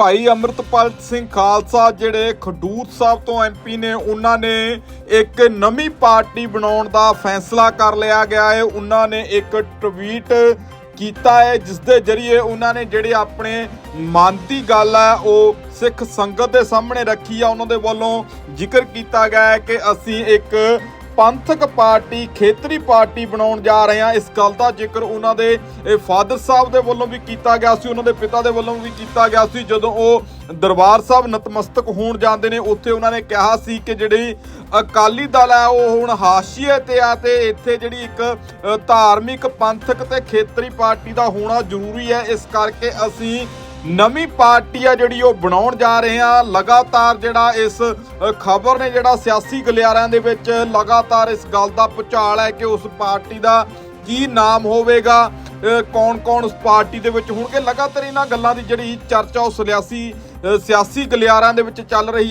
ਭਾਈ ਅਮਰਤਪਾਲ ਸਿੰਘ ਖਾਲਸਾ ਜਿਹੜੇ ਖਡੂਰ ਸਾਹਿਬ ਤੋਂ ਐਮਪੀ ਨੇ, ਉਹਨਾਂ ਨੇ ਇੱਕ ਨਵੀਂ ਪਾਰਟੀ ਬਣਾਉਣ ਦਾ ਫੈਸਲਾ ਕਰ ਲਿਆ ਗਿਆ ਹੈ। ਉਹਨਾਂ ਨੇ ਇੱਕ ਟਵੀਟ ਕੀਤਾ ਹੈ ਜਿਸ ਦੇ ਜ਼ਰੀਏ ਉਹਨਾਂ ਨੇ ਜਿਹੜੇ ਆਪਣੇ ਮਨ ਦੀ ਗੱਲ ਹੈ, ਉਹ ਸਿੱਖ ਸੰਗਤ ਦੇ ਸਾਹਮਣੇ ਰੱਖੀ ਆ। ਉਹਨਾਂ ਦੇ ਵੱਲੋਂ ਜ਼ਿਕਰ ਕੀਤਾ ਗਿਆ ਹੈ ਕਿ ਅਸੀਂ ਇੱਕ ਪੰਥਕ ਪਾਰਟੀ ਖੇਤਰੀ ਪਾਰਟੀ ਬਣਾਉਣ ਜਾ ਰਹੇ ਹਾਂ। ਇਸ ਗੱਲ ਦਾ ਜ਼ਿਕਰ ਉਹਨਾਂ ਦੇ ਫਾਦਰ ਸਾਹਿਬ ਦੇ ਵੱਲੋਂ ਵੀ ਕੀਤਾ ਗਿਆ ਸੀ, ਉਹਨਾਂ ਦੇ ਪਿਤਾ ਦੇ ਵੱਲੋਂ ਵੀ ਕੀਤਾ ਗਿਆ ਸੀ। ਜਦੋਂ ਉਹ ਦਰਬਾਰ ਸਾਹਿਬ ਨਤਮਸਤਕ ਹੋਣ ਜਾਂਦੇ ਨੇ, ਉੱਥੇ ਉਹਨਾਂ ਨੇ ਕਿਹਾ ਸੀ ਕਿ ਜਿਹੜੀ ਅਕਾਲੀ ਦਲ ਹੈ, ਉਹ ਹੁਣ ਹਾਸ਼ੀਏ ਤੇ ਆ ਤੇ ਇੱਥੇ ਜਿਹੜੀ ਇੱਕ ਧਾਰਮਿਕ ਪੰਥਕ ਤੇ ਖੇਤਰੀ ਪਾਰਟੀ ਦਾ ਹੋਣਾ ਜ਼ਰੂਰੀ ਹੈ। ਇਸ ਕਰਕੇ ਅਸੀਂ ਨਵੀਂ ਪਾਰਟੀ ਆ ਜਿਹੜੀ ਉਹ ਬਣਾਉਣ ਜਾ ਰਹੇ ਆ। ਲਗਾਤਾਰ ਜਿਹੜਾ ਇਸ ਖਬਰ ਨੇ ਜਿਹੜਾ ਸਿਆਸੀ ਗਲਿਆਰਿਆਂ ਦੇ ਵਿੱਚ ਲਗਾਤਾਰ ਇਸ ਗੱਲ ਦਾ ਪੁਚਾਲ ਹੈ ਕਿ ਉਸ ਪਾਰਟੀ ਦਾ ਕੀ ਨਾਮ ਹੋਵੇਗਾ ਕੌਣ-ਕੌਣ ਉਸ ਪਾਰਟੀ ਦੇ ਵਿੱਚ ਹੋਣਗੇ। ਲਗਾਤਾਰ ਇਹਨਾਂ ਗੱਲਾਂ ਦੀ ਜਿਹੜੀ ਚਰਚਾ ਉਹ ਸਿਆਸੀ ਸਿਆਸੀ ਗਲਿਆਰਿਆਂ ਦੇ ਵਿੱਚ ਚੱਲ ਰਹੀ ਆ।